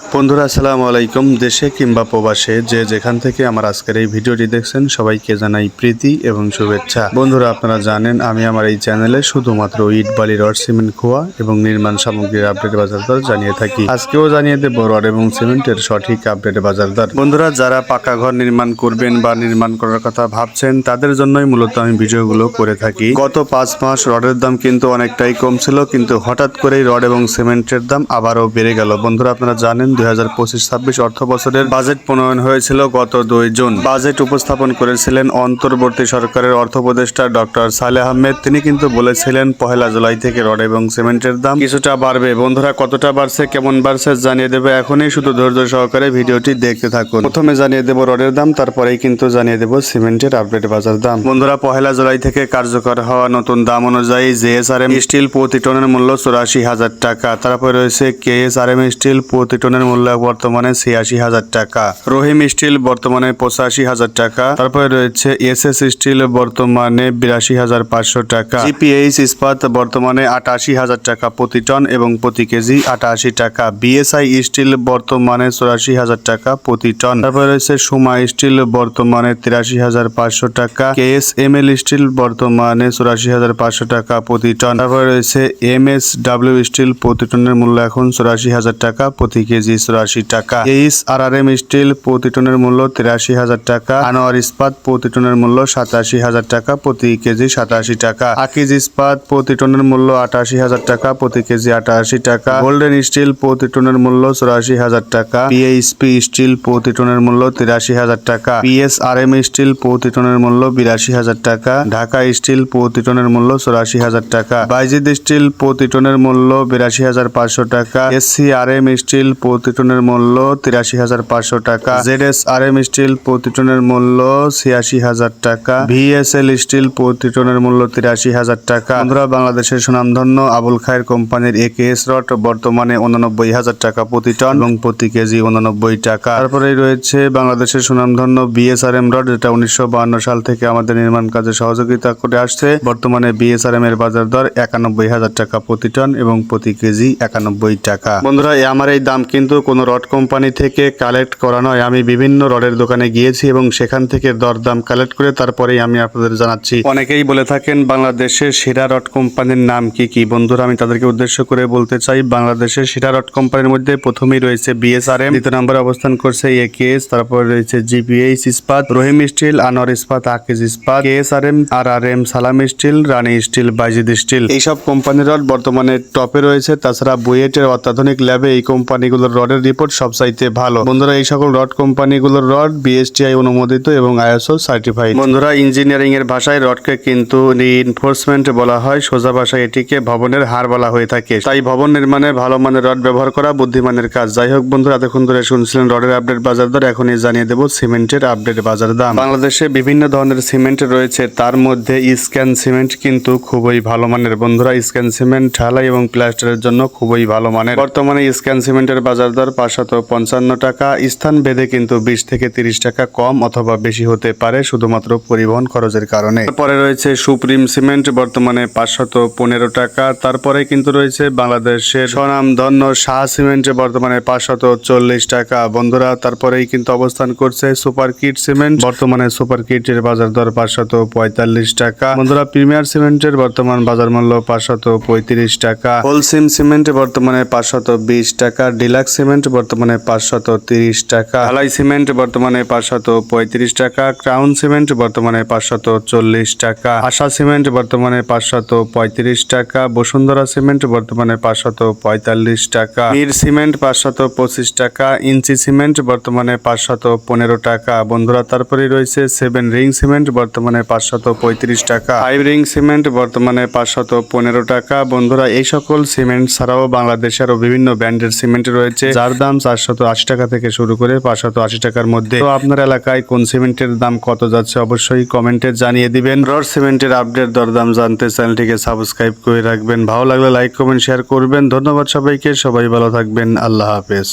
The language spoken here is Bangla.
বন্ধুরা, আসসালামু আলাইকুম। দেশে কিংবা প্রবাসে যে যেখান থেকে আমার আজকের এই ভিডিওটি দেখছেন, সবাইকে জানাই প্রীতি এবং শুভেচ্ছা। বন্ধুরা, আপনারা জানেন আমি আমার এই চ্যানেলে শুধুমাত্র ইট, বালি, রড, সিমেন্ট, খোয়া এবং নির্মাণ সামগ্রীর আপডেট বাজার দর জানিয়ে থাকি। আজকেও জানিয়ে দেব রড এবং সিমেন্টের সঠিক আপডেট বাজার দর। বন্ধুরা, যারা পাকা ঘর নির্মাণ করবেন বা নির্মাণ করার কথা ভাবছেন, তাদের জন্যই মূলত আমি ভিডিওগুলো করে থাকি। গত পাঁচ মাস রডের দাম কিন্তু অনেকটাই কম ছিল কিন্তু হঠাৎ করেই রড এবং সিমেন্টের দাম আবারও বেড়ে গেল। বন্ধুরা, আপনারা জানেন দুই হাজার পঁচিশ ছাব্বিশ অর্থ বছরের বাজেট প্রণয়ন হয়েছিল গত দুই জুন। বাজেট উপস্থাপন করেছিলেন অন্তর্বর্তী সরকারের অর্থ উপদেষ্টা ডক্টর সালে আহমেদ। তিনি কিন্তু বলেছিলেন, পহেলা জুলাই থেকে রড এবং সিমেন্টের দাম কিছুটা বাড়বে। বন্ধুরা, কতটা বাড়ছে, কেমন বাড়ছে জানিয়ে দেবে এখনই। শুধু ধৈর্য সহকারে ভিডিওটি দেখতে থাকুন। প্রথমে জানিয়ে দেবো রডের দাম, তারপরেই কিন্তু জানিয়ে দেবো সিমেন্টের আপডেট বাজার দাম। বন্ধুরা, পহেলা জুলাই থেকে কার্যকর হওয়া নতুন দাম অনুযায়ী জেএসআরএম স্টিল প্রতি টনের মূল্য চুরাশি হাজার টাকা। তারপরে রয়েছে কেএসআরএম স্টিল প্রতি টনের মূল্য বর্তমানে ছিয়াশি হাজার টাকা। রহিম স্টিল বর্তমানে পঁচাশি হাজার টাকা। তারপরে রয়েছে এস এস স্টিল বর্তমানে বিরাশি হাজার পাঁচশো টাকা। জিপিএইচ ইস্পাত বর্তমানে আটাশি হাজার টাকা প্রতি টন এবং প্রতি কেজি আটাশি টাকা। বিএসআই স্টিল বর্তমানে চুরাশি হাজার টাকা প্রতি টন। তারপরে রয়েছে সুমা স্টিল বর্তমানে তিরাশি হাজার পাঁচশো টাকা। K S M L steel বর্তমানে চুরাশি হাজার পাঁচশো টাকা প্রতি টন। তারপরে রয়েছে এম এস ডাব্লিউ স্টিল প্রতি টনের মূল্য এখন চুরাশি হাজার টাকা প্রতি কেজি। চুরাশি টাকা। H R R M steel প্রতি টনের মূল্য তিরাশি হাজার টাকা। আনোয়ার ইস্পাত প্রতি টনের মূল্য সাতাশি হাজার টাকা, প্রতি কেজি সাতাশি টাকা। আকিজ ইস্পাত প্রতি টনের মূল্য আটাশি হাজার টাকা, প্রতি কেজি আটাশি টাকা। গোল্ডেন স্টিল প্রতি টনের মূল্য চুরাশি হাজার টাকা। পিএইচপি স্টিল প্রতি টনের মূল্য তিরাশি হাজার টাকা। পিএস আর এম স্টিল প্রতি টনের মূল্য বিরাশি হাজার টাকা। ঢাকা স্টিল প্রতি টনের মূল্য চুরাশি হাজার টাকা। বাইজিদ স্টিল প্রতি টনের মূল্য বিরাশি হাজার পাঁচশো টাকা। এসসি আর এম স্টিল প্রতি টনের মূল্য তিরাশি হাজার পাঁচশো টাকা। Z S R M steel প্রতি টনের মূল্য ছিয়াশি হাজার টাকা। ভিএসএল স্টিল প্রতি টনের মূল্য তিরাশি হাজার টাকা। বন্ধুরা, বাংলাদেশের সুনামধন্য আবুল খায়ের কোম্পানির একেএস রড বর্তমানে উননব্বই হাজার টাকা প্রতি টন এবং প্রতি কেজি উননব্বই টাকা। তারপরে রয়েছে বাংলাদেশের সুনামধন্য বিএসআরএম রড, যেটা উনিশশো সাল থেকে আমাদের নির্মাণ কাজে সহযোগিতা করে আসছে। বর্তমানে বিএসআরএম এর বাজার দর একানব্বই হাজার টাকা প্রতি টন এবং প্রতি কেজি একানব্বই টাকা। বন্ধুরা আমার এই দাম কিন্তু কোনো রড কোম্পানি থেকে কালেক্ট করা নয়। আমি বিভিন্ন রডের দোকানে গিয়েছি এবং সেখান থেকে দরদাম কালেক্ট করে তারপরেই আমি আপনাদের জানাচ্ছি। অনেকেই বলে থাকেন বাংলাদেশের সেরা রড কোম্পানির নাম কি কি? বন্ধুরা আমি তাদেরকে উদ্দেশ্য করে বলতে চাই বাংলাদেশের সেরা রড কোম্পানির মধ্যে প্রথমেই রয়েছে বিএসআরএম দ্বিতীয় নম্বরে অবস্থান করছে একেএস তারপর রয়েছে জিপিএইচ ইস্পাত রহিম still Anwar Ispat Akij Ispat K KSRM R R M Salam steel Rani steel Baizid steel এইসব কোম্পানির রড বর্তমানে টপে রয়েছে। তাছাড়া বুয়েটের অত্যাধুনিক ল্যাবে এই কোম্পানিগুলোর রডের রিপোর্ট সবচাইতে ভালো। বন্ধুরা, এই সকল রড কোম্পানিগুলোর রড বিএসটিআই অনুমোদিত এবং আইএসও সার্টিফাইড বন্ধুরা ইঞ্জিনিয়ারিং এর ভাষায় রডকে কিন্তু রিইনফোর্সমেন্ট বলা হয়। সোজা ভাষায় এটিকে ভবনের হার বলা হয়ে থাকে। তাই ভবন নির্মাণে ভালো মানের রড ব্যবহার করা বুদ্ধিমানের কাজ। যাই হোক বন্ধুরা, এতক্ষণ ধরে শুনছিলেন রডের আপডেট বাজার দর। এখনই জানিয়ে দেবো সিমেন্টের আপডেট বাজার দাম। বাংলাদেশে বিভিন্ন ধরনের সিমেন্ট রয়েছে। তার মধ্যে স্ক্যান সিমেন্ট কিন্তু খুবই ভালো মানের। বন্ধুরা স্ক্যান সিমেন্ট ঢালাই এবং প্লাস্টারের জন্য খুবই ভালো মানের। বর্তমানে স্ক্যান সিমেন্টের বাজার দর পাঁচশত পঞ্চান্ন টাকা। স্থান ভেদে কিন্তু বিশ থেকে তিরিশ টাকা কম অথবা বেশি হতে পারে শুধুমাত্র পরিবহন খরচের কারণে। তারপরে রয়েছে সুপ্রিম সিমেন্ট, বর্তমানে পাঁচশত পনেরো টাকা। তারপরে কিন্তু রয়েছে বাংলাদেশের স্বনাম ধন্য শাহ সিমেন্ট, বর্তমানে পাঁচশত চল্লিশ টাকা। বন্ধুরা, তারপরেই কিন্তু অবস্থান করছে সুপার কিট সিমেন্ট। বর্তমানে সুপার কিটের বাজার দর পাঁচশত পঁয়তাল্লিশ টাকা। বন্ধুরা, প্রিমিয়ার সিমেন্টের বর্তমান বাজার মূল্য পাঁচশত পঁয়ত্রিশ টাকা। হোলসিম সিমেন্ট, বর্তমানে পাঁচশত বিশ টাকা। ডিলাক্স সিমেন্ট, বর্তমানে পাঁচশত তিরিশ টাকা। আলাই সিমেন্ট, বর্তমানে পাঁচশত পঁয়ত্রিশ টাকা। ক্রাউন সিমেন্ট, বর্তমানে পাঁচশত চল্লিশ টাকা। আশা সিমেন্ট, বর্তমানে পাঁচশত পঁয়ত্রিশ টাকা। বসুন্ধরা সিমেন্ট, বর্তমানে পাঁচশত পঁয়তাল্লিশ টাকা। মির সিমেন্ট, পাঁচশত পঁচিশ টাকা। ইঞ্চি সিমেন্ট, বর্তমানে পাঁচশত পনেরো টাকা। বন্ধুরা তারপরে রয়েছে সেভেন রিং সিমেন্ট, বর্তমানে পাঁচশত পঁয়ত্রিশ টাকা। ফাইভ রিং সিমেন্ট, বর্তমানে পাঁচশত পনেরো টাকা। বন্ধুরা, এই সকল সিমেন্ট ছাড়াও বাংলাদেশে আরও বিভিন্ন ব্র্যান্ডের সিমেন্ট রয়েছে। যার দাম চারশত আশি টাকা থেকে শুরু করে পাঁচশত আশি টাকার মধ্যে। তো আপনার এলাকায় কোন সিমেন্টের দাম কত যাচ্ছে অবশ্যই কমেন্টে জানিয়ে দিবেন। রড সিমেন্টের আপডেট দরদাম জানতে চ্যানেলটিকে সাবস্ক্রাইব করে রাখবেন। ভালো লাগলে লাইক, কমেন্ট, শেয়ার করবেন। ধন্যবাদ সবাইকে। সবাই ভালো থাকবেন। আল্লাহ হাফেজ।